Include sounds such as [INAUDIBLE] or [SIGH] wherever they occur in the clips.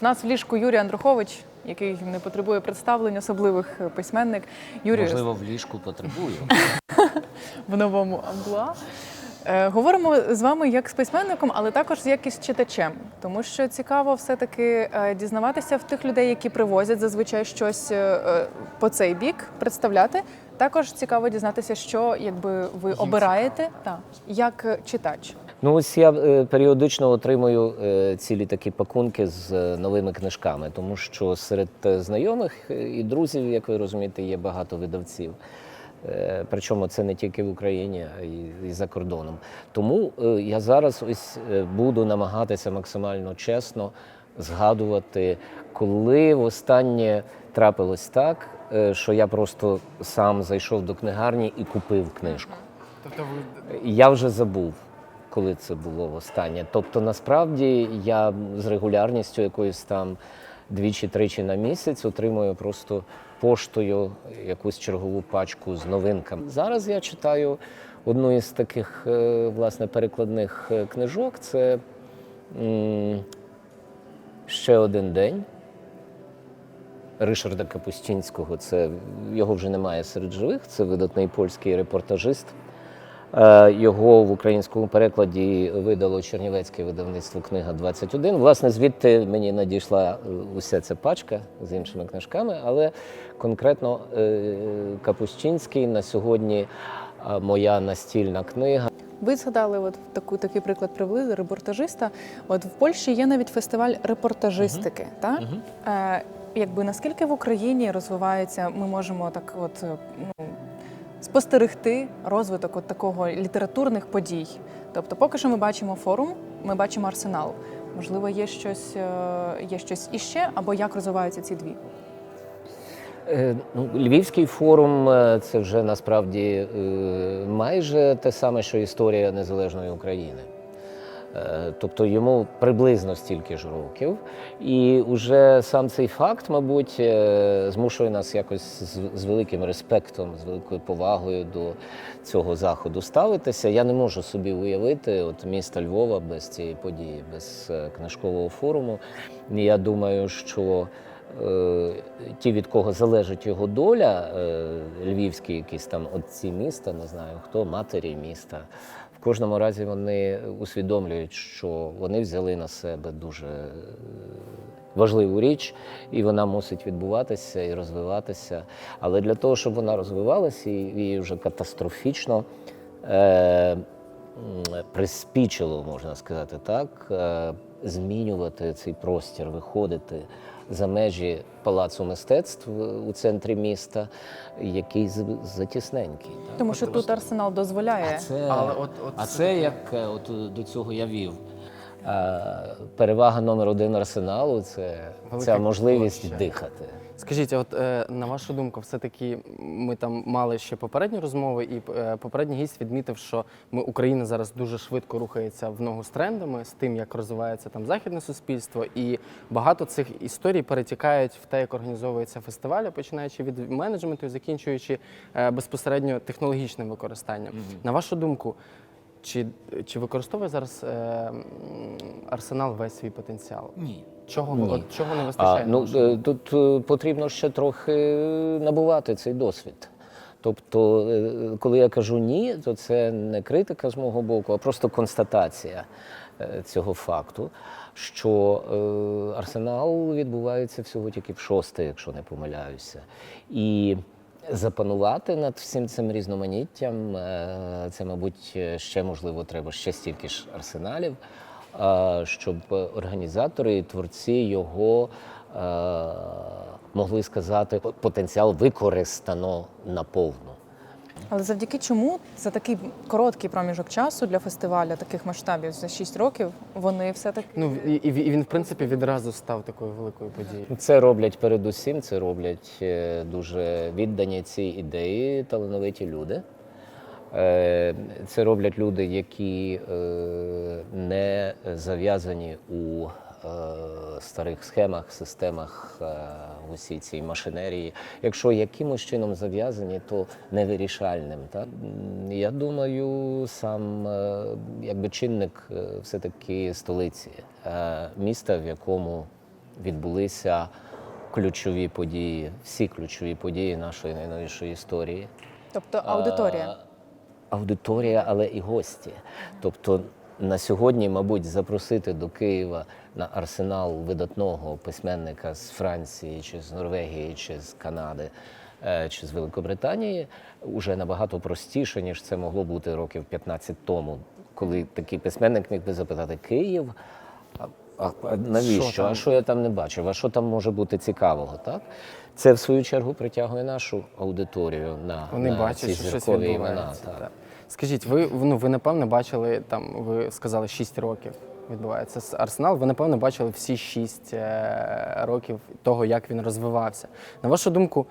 У нас в ліжку Юрій Андрухович, який не потребує представлень, особливих е, письменник. Юрій Можливо, в ліжку потребую. [LAUGHS] в новому амплуа. Е, Говоримо з вами як з письменником, але також як із читачем, тому що цікаво все-таки е, дізнаватися в тих людей, які привозять зазвичай щось е, по цей бік, представляти. Також цікаво дізнатися, що якби ви обираєте та, як читач. Ну ось я періодично отримую цілі такі пакунки з новими книжками, тому що серед знайомих і друзів, як ви розумієте, є багато видавців. Е, Причому це не тільки в Україні, а й і за кордоном. Тому е, я зараз ось е, буду намагатися максимально чесно згадувати, коли востаннє трапилось так, що я просто сам зайшов до книгарні і купив книжку. Тобто ви Я вже забув, коли це було востаннє. Тобто, насправді я з регулярністю якоюсь там двічі-тричі на місяць отримую просто поштою якусь чергову пачку з новинками. Зараз я читаю одну із таких е, власне перекладних е, книжок. Це ще один день. Ришарда Капустінського, це його вже немає серед живих. Це видатний польський репортажист. Е, Його в українському перекладі видало Чернівецьке видавництво Книга 21. Власне, звідти мені надійшла е, уся ця пачка з іншими книжками, але конкретно е, Капустінський на сьогодні моя настільна книга. Ви згадали от таку такий приклад привели репортажиста. От в Польщі є навіть фестиваль репортажистики. Так? Е, якби наскільки в Україні розвивається, ми можемо так, от ну, спостерегти розвиток от такого літературних подій. Тобто, поки що ми бачимо форум, ми бачимо арсенал. Можливо, є щось, е, є щось іще, або як розвиваються ці дві. Е, Ну, Львівський форум е, це вже насправді майже те саме, що історія незалежної України. Е, Тобто йому приблизно стільки ж років, і вже сам цей факт, мабуть, е, змушує нас якось з, великим респектом, з великою повагою до цього заходу ставитися. Я не можу собі уявити от міста Львова без цієї події, без е, книжкового форуму. Я думаю, що ті, від кого залежить його доля, львівські якісь там отці міста, не знаю хто, матері міста. Кожному разі вони усвідомлюють, що вони взяли на себе дуже е, важливу річ, і вона мусить відбуватися і розвиватися. Але для того, щоб вона розвивалася, її вже катастрофічно е, приспічило, можна сказати так, е, змінювати цей простір, виходити за межі палацу мистецтв у центрі міста, який з- затісненький. так. Тому що тут арсенал дозволяє. А це, Але от- от а це як е, от до цього я вів. Перевага номер один арсеналу це Велика ця можливість площа. дихати. Скажіть, а от е, на вашу думку, все-таки ми там мали ще попередні розмови, і е, попередній гість відмітив, що ми Україна зараз дуже швидко рухається в ногу з трендами, з тим, як розвивається там західне суспільство, і багато цих історій перетікають в те, як організовується фестиваль, починаючи від менеджменту і закінчуючи е, безпосередньо технологічним використанням. На вашу думку, чи, чи використовує зараз е, арсенал весь свій потенціал? Ні. Чого, Ні. от, чого не вистачає? А, ну, е, тут е, потрібно ще трохи набувати цей досвід. Тобто, е, коли я кажу ні, то це не критика з мого боку, а просто констатація цього факту, що е, арсенал відбувається всього тільки в шосте, якщо не помиляюся. І запанувати над всім цим різноманіттям, е, це, мабуть, ще можливо треба ще стільки ж арсеналів, е, щоб організатори і творці його е, могли сказати, потенціал використано наповну. Але завдяки чому за такий короткий проміжок часу для фестиваля таких масштабів за 6 років вони все таки Ну і, і і він, в принципі, відразу став такою великою подією. Це роблять передусім, це роблять е, дуже віддані цій ідеї талановиті люди. Е, Це роблять люди, які е, не зав'язані у старих схемах, системах е, в усій цій машинерії. Якщо якимось чином зав'язані, то невирішальним. Так? Я думаю, сам е, якби чинник е, все-таки столиці, е, міста, в якому відбулися ключові події, всі ключові події нашої найновішої історії. Тобто аудиторія. Аудиторія, але і гості. Тобто на сьогодні, мабуть, запросити до Києва на арсенал видатного письменника з Франції, чи з Норвегії, чи з Канади, е, чи з Великобританії уже набагато простіше, ніж це могло бути років 15 тому, коли такий письменник міг би запитати Київ. А, навіщо? Що? А що я там не бачив? А що там може бути цікавого? Так? Це в свою чергу притягує нашу аудиторію на, Вони на бачать, ці зіркові імена. Так. так. Скажіть, ви ну ви напевно бачили там, ви сказали 6 років відбувається Арсенал. Ви напевно бачили всі шість років того, як він розвивався. На вашу думку,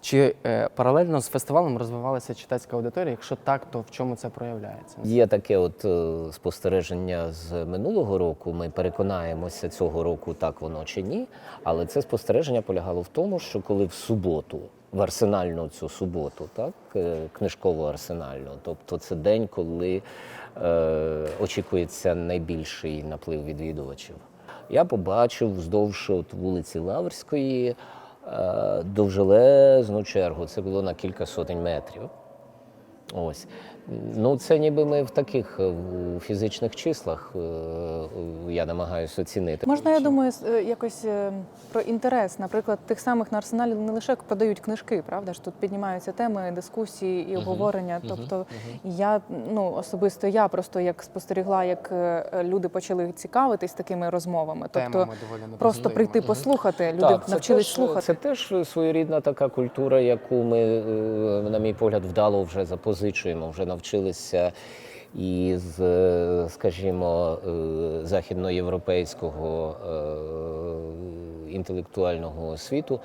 чи е, паралельно з фестивалем розвивалася читацька аудиторія? Якщо так, то в чому це проявляється? Є таке от е, спостереження з минулого року. Ми переконаємося цього року, так воно чи ні. Але це спостереження полягало в тому, що коли в суботу, в арсенальну цю суботу, так е, книжкову арсенальну, тобто це день, коли е, очікується найбільший наплив відвідувачів. Я побачив вздовж от вулиці Лаврської довжелезну чергу. Це було на кілька сотень метрів. Ось. Ну, це ніби ми в таких е, в фізичних числах е, е, я намагаюся оцінити. Можна, я думаю, с- якось про інтерес. Наприклад, тих самих на арсеналі не лише подають книжки, правда ж тут піднімаються теми, дискусії і обговорення. Тобто я ну особисто я просто як спостерігла, як люди почали цікавитись такими розмовами. Тобто Темами доволі просто прийти послухати. Люди Так, це навчились теж, слухати. Це теж своєрідна така культура, яку ми, на мій погляд, вдало вже запозичуємо, вже навчилися із, скажімо, е, західноєвропейського е, інтелектуального світу.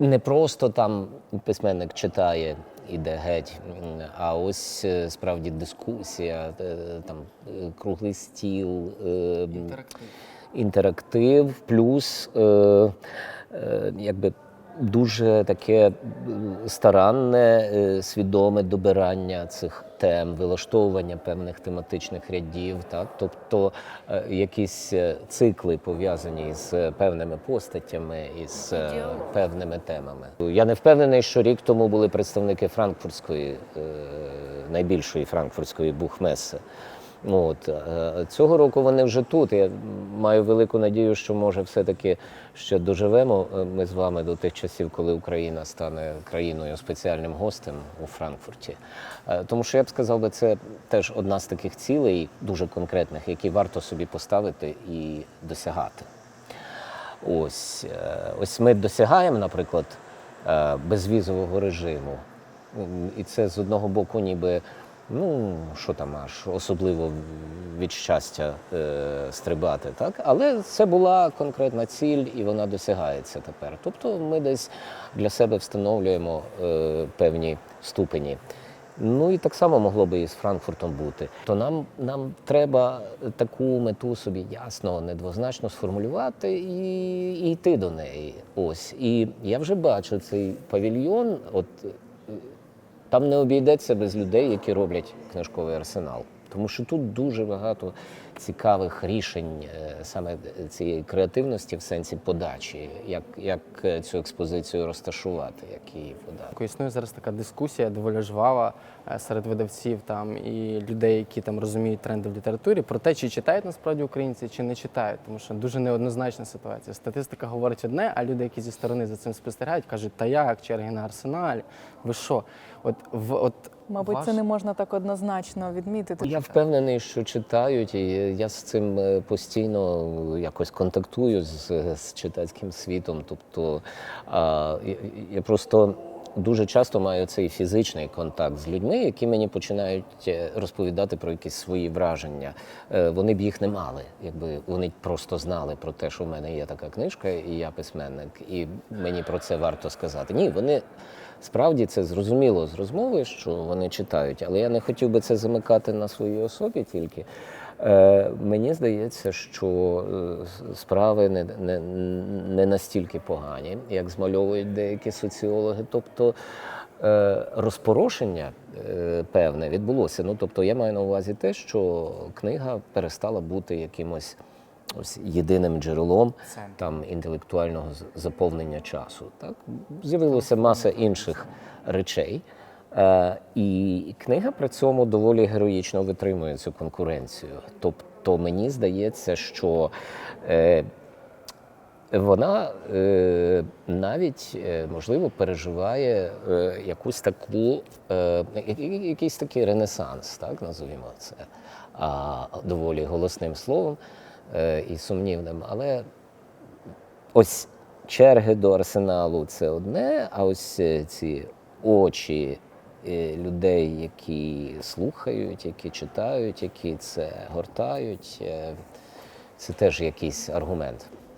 Не просто там письменник читає, іде геть, а ось е, справді дискусія, там круглий стіл, е, інтерактив, плюс якби дуже таке старанне, е, свідоме добирання цих тем, вилаштовування певних тематичних рядів, так тобто е, якісь е, цикли пов'язані з певними постатями і з певними темами. Я не впевнений, що рік тому були представники франкфуртської найбільшої франкфуртської бухмеси. От, цього року вони вже тут. Я маю велику надію, що може все-таки ще доживемо е, ми з вами до тих часів, коли Україна стане країною спеціальним гостем у Франкфурті. Е, Тому що я б сказав би, це теж одна з таких цілей, дуже конкретних, які варто собі поставити і досягати. Ось, е, ось ми досягаємо, наприклад, безвізового режиму. І це з одного боку, ніби, ну що там аж особливо від щастя е, стрибати, так? Але це була конкретна ціль, і вона досягається тепер. Тобто ми десь для себе встановлюємо е, певні ступені. Ну і так само могло би і з Франкфуртом бути. То нам, нам треба таку мету собі ясно, недвозначно сформулювати і, і йти до неї. Ось. І я вже бачу цей павільйон. От там не обійдеться без людей, які роблять книжковий арсенал. Тому що тут дуже багато цікавих рішень е, саме цієї креативності в сенсі подачі, як, як е, цю експозицію розташувати, як її подати. Існує зараз така дискусія доволі жвава е, серед видавців там і людей, які там розуміють тренди в літературі, про те, чи читають насправді українці, чи не читають, тому що дуже неоднозначна ситуація. Статистика говорить одне, а люди, які зі сторони за цим спостерігають, кажуть, та як черги на арсеналі? Ви що? От в от Мабуть, ваш- це не можна так однозначно відмітити. Я впевнений, що читають, і я з цим е, постійно якось контактую з, з читацьким світом. Тобто я- просто дуже часто маю цей фізичний контакт з людьми, які мені починають е, розповідати про якісь свої враження. Е, Вони б їх не мали, якби вони просто знали про те, що в мене є така книжка, і я письменник, і мені про це варто сказати. Ні, вони. Справді це зрозуміло з розмови, що вони читають, але я не хотів би це замикати на своїй особі тільки. Е, мені здається, що е, справи не, не, не настільки погані, як змальовують деякі соціологи. Тобто е, розпорошення певне відбулося. Ну, тобто, я маю на увазі те, що книга перестала бути якимось ось єдиним джерелом там інтелектуального заповнення часу. Так з'явилася маса інших речей. Е, і книга при цьому доволі героїчно витримує цю конкуренцію. Тобто мені здається, що е, вона е, навіть можливо переживає якусь таку, якийсь такий ренесанс, так називаємо це а, доволі голосним словом і сумнівним. Але ось черги до арсеналу це одне, а ось ці очі людей, які слухають, які читають, які це гортають, е, це теж якийсь аргумент.